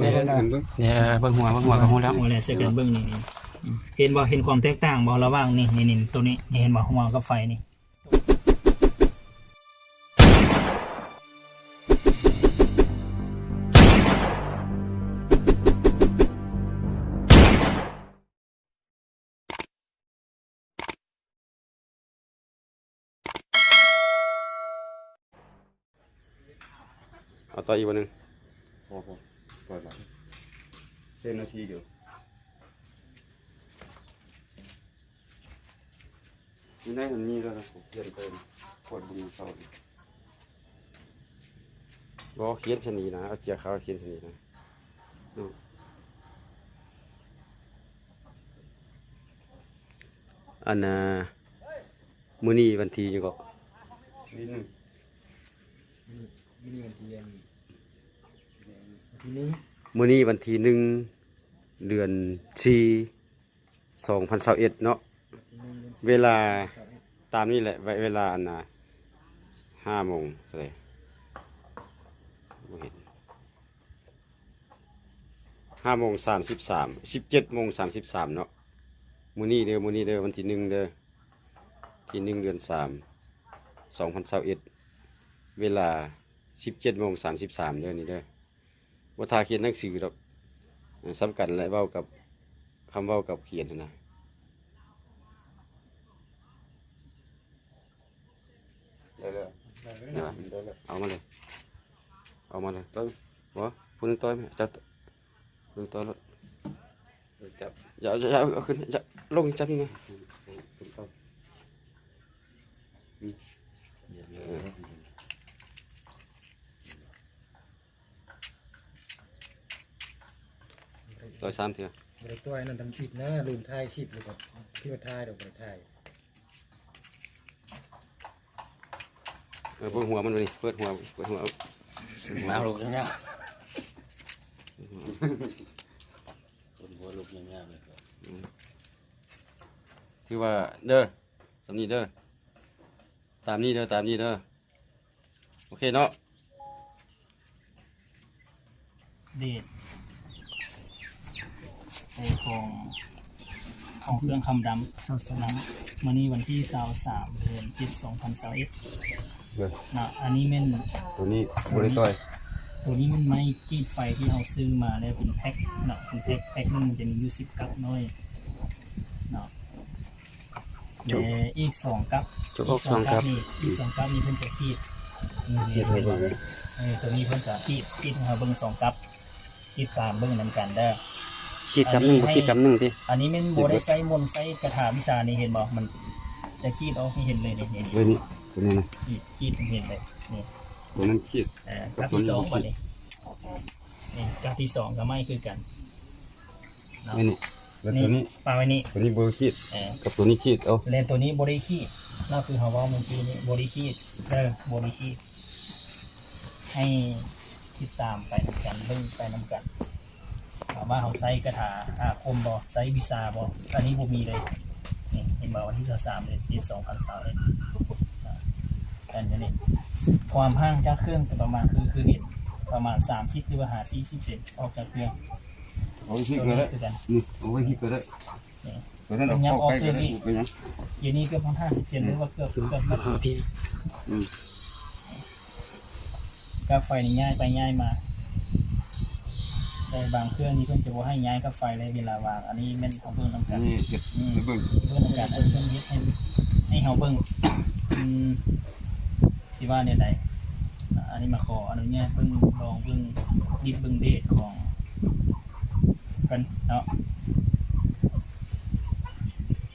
เนี่ยเนี่ยเบิ่งหัวเบิ่งหัวก็ฮู้แล้วหัวแหละเสกันเบิ่งนี่นี่อืมเห็นบ่เห็นความแตกต่างบ่ระหว่างนี่นี่นี่ตัวนี้นี่เห็นบ่หัวกับไฟนี่เอาต่ออีกวันหนึ่ง พอพอ ต่อหลังเส้นนาทีเดียวนี่ได้มันมีแล้วนะผมเขียนเติมกดบุญเศร้าดิบอกเขียนชนีนะเอาเจียขาวเขียนชนีนะดูอันน่ะมื้อนี้วันที่จังก็นี่หนึงนี่วันที่อันวัน ที่หนึ่งมื้อนี้วันที่หนึ่งเดือนสี่สองพันสเอ็ดเนาะที่หนึ่งเดือนเวลาตามนี่แหละเวเวลาอันน่ะห้าโมงเท่าไหร่บ่เห็นห้าโมงสามสิบสามสิบเจ็ดโมงสามสิบสามเนาะมื้อนี้เด้อมื้อนี้เด้อวันที่หนึ่งเด้อที่หนึ่งเดือนสามสองพันสเอ็ดเวลาสิบเจ็ดโมงสามสิบสามเด้อนี่เด้อ ว่าทาเขียนหนังสือดอกสำคัญและเว้ากับคำเว้ากับเขียนนะได้แล้วได้แล้วนะนะได้แล้วเอามาเลยเอามาเลยต้อยวะพูดนึงต้อยไหมจับนึงต้อยแล้วจับอย่าอย่าอย่าเอาขึ้นอย่าลงจับนี่ไง ต้อยสามเถอะบริตัวไอ้นั่นทำคลิปนะลืมถ่ายคลิปเลยครับที่ว่าถ่ายเดี๋ยวบริถ่ายเออเปิดหัวมันเลยเปิดหัวเปิดหัวเอามาลูกยังไงคนหัวลุกยังไงเลยครับถือว่าเด้อสำนีเด้อตามนี้เด้อตามนี้เด้อโอเคเนาะ เดท ไอของของเครื่องคำดำเท่าสนังมื้อนี้วันที่23เดือน7 2021เด้อนะอันนี้แม่นตัวนี้บริต้อยตัวนี้มันไม้กรีดไฟที่เราซื้อมาแล้วเป็นแพ็คเนาะเป็นแพ็คแพ็คนึงมันจะมีอยู่สิบกั๊กน้อยเนาะเดี๋ยวอีกสองกั๊กจบออกสองครับนี่อีกสองกั๊กนี่เพิ่นจะกรีดนี่เกียรติให้เบิ่งเลยเออตัวนี้เพิ่นจะกรีดกรีดให้เราเบิ่งสองกั๊กกรีดตามเบิ่งนำกันได้อ ขีดกำหนึ่งบ่ขีดกำหนึ่งที่อันนี้แมันโบได้ใส่มนต์ใส่กระถาวิชานี่เห็นบ่มัน จะขีดเอาให้เห็นเลยนี่นี่เว้ยนี่ตัวนี้นะขีดขีดให้เห็นเลยนี่ตัวนั้นขีดเอ่อกั๊กที่สองก่อนนี่นี่กั๊กที่สองก็ไม่คือกันเนาะเว้ยนี่แล้วตัวนี้ปาไว้นี่ตัวนี้บริขีดเออกับตัวนี้ขีดเอาเลนตัวนี้บริคีดนั่นคือเขาว่าเมื่อกี้นี้บริคีดเออบริคีดให้ติดตามไปนำกันเบิ่งไปนำกัน ถามว่าเขาใส่กระถาอาคมบอใส่วิซาบออันนี้ผมมีเลยนี่เห็นบอกวันที่สามเดือนที่สองพันสามเอ็ดกันจะนี่ความห่างจากเครื่องก็ประมาณคือคือเห็นประมาณสามสิบหรือว่าหาสี่สิบเซนออกจากเครื่องเอาไว้ขีดตัวก็นี้ได้คือกันนี่เอาไว้ขีดก็ได้นี่ตัวนั้นเอาเข้าใกล้ก็ได้ไปยังอยู่นี่เกือบห้าสิบเซนหรือว่าเกือบเกือบเกือบพี่อืมกาไฟนี่ง่ายไปง่ายมา แต่บางเครื่องนี่เพิ่นจะว่าให้ย้ายกาไฟเลยเวลาวาง อันนี้แม่นของเพิ่นทำกันนี่เก็บไปเบิ่งเพิ่นทำการเอาเครื่องยึดให้ให้เฮาเบิ่งอืมสิว่าเนี่ยใดอ่าอันนี้มาขออนุญาตเบิ่งลองเบิ่งดิบเบิ่งเดทของเพิ่นเนาะ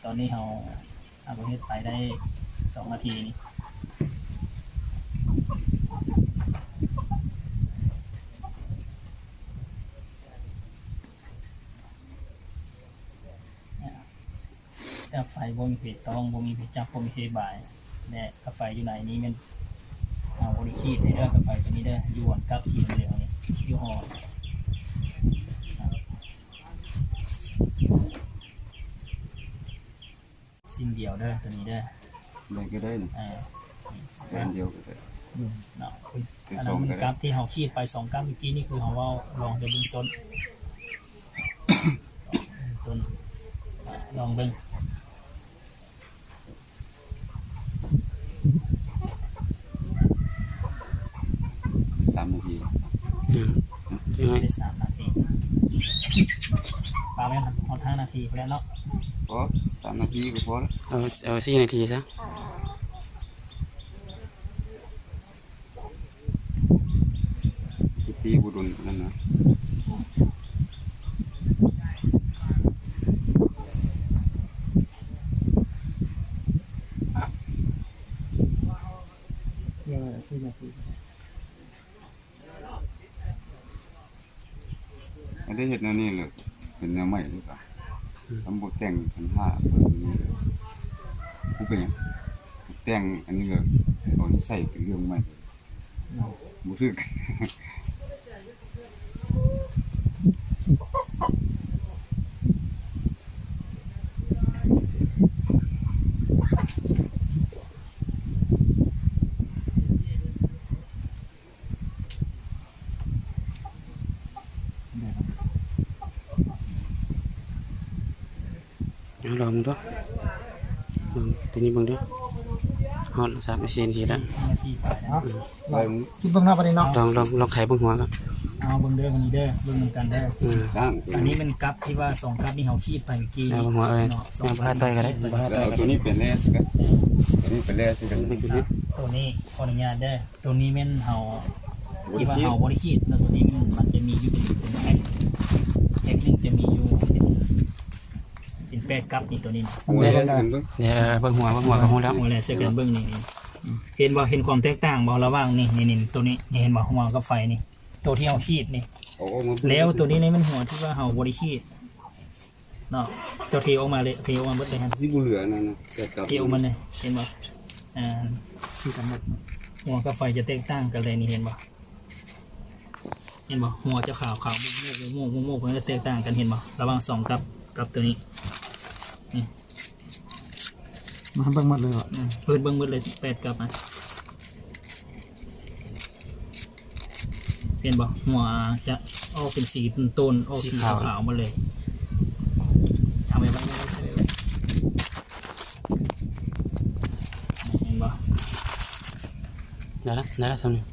ตอนนี้เฮาเอาประเทศไปได้สองนาทีนี่ ถ้าไฟบ่มีเพจต้องบ่มีเพจจับบ่มีเพจบายและถ้าไฟอยู่ไหนนี้มันเอาบริคีดในเด้อกับไฟตัวนี้เด้ออยู่หวนกับสีเหลืองนี่อยู่หอสิ่งเดียวเด้อตัวนี้เด้อได้ก็ได้นะอ่าอันเดียวก็ได้อเนาะอันนั้นมันกราฟที่เฮาขีดไปสองกราฟเมื่อกี้นี่คือเฮาเว่าลองจะเบิ่งต้นต้นอ่าลองเบิ่ง สามนาที อืมยังไง ได้สามนาทีปาแม่นฮอดห้านา ทีไปแล้วเนาะพอสามนาทีก็พอแล้วเอาเอาสี่นาทีซะที่ตีบุรุษนั่นนะเดี๋ยวสี่นาทีไม่ได้เห็นแนวนี้เลยเป็นแนวใหม่หรือเปล่า ทำบทแต่งพันห้าแบบนี้เลยผู้เป็นหยังแต่งอันนี้เลยตอนใส่เป็นเรื่องใหม่เลยบุทึก เอาลองมึงดูเบิ่งทีนี้เบิ่งดูฮอดสามสี่นาทีแล้วสี่นาทีไปแล้วไปคิดเบิ่งหน้าประเด็นเนาะลองลองลองไขเบิ่งหัวกันเอาเบิ่งเด้อกันนี้เด้อเบิ่งเหมือนกันเด้ออืมตั้งอันนี้เป็นกราฟที่ว่าสองกราฟที่เฮาขีดไปเมื่อกี้เอาเบิ่งหัวเอ้ยเนาะสอเอางผ้าต่อยก็ได้ผ้าแล้ต่อยวเอาก็ตัวได้นี้เป็นแร่สิกันตัวนี้เป็นแร่สิกันครับตัวนี้ขออนุญาตเด้อตัวนี้แม่นเฮาที่ว่าเฮาบ่ได้ขีดแล้วตัวนี้มันมันจะมีอยู่เป็นเป็นแพ็คแพ็คหนึงจะมีอยู่เป็นเป็น แปดกราฟนี่ตัวนี้หัวแร่ขึ้นเบิ่งเดี๋ยเบิ่งหัวเบิ่งหัวก็ฮู้แล้วหัวแหละเสกันเบิ่งนี่เห็นบ่เห็นความแตกต่างบ่ระหว่างนี่นี่นี่ตัวนี้นี่เห็นบ่หัวกับไฟนี่ ตัวที่เฮาขีดนี่แล้วตัวนี้นี่มันหัวที่ว่าเฮาบ่ได้ขีดเนาะเจ้าเทออกมาเลยเทออกมาเบิดเลยครับสิบุเหลือนั่นนะแต่กลับเทออกมาเลยเห็นบ่อ่าคือกันหมดหัวกับไฟจะแตกต่างกันเลยนี่เห็นบ่เห็นบ่หัวจะขาวขาวโม่โม่โม่โม่มันจะแตกต่างกันเห็นบ่ระหว่างสองกับกับตัวนี้ มาเบิ่งหมดเลยเหรออืมเปิดเบิ่งเบิดเลยแปดกับนะเห็นบ่หัวจะออกเป็นสีต้นๆออกสีขาวๆหมาเลยทำไปบ้างไม่ใช่เลยเห็นบ่ได้ละได้ละสำนึก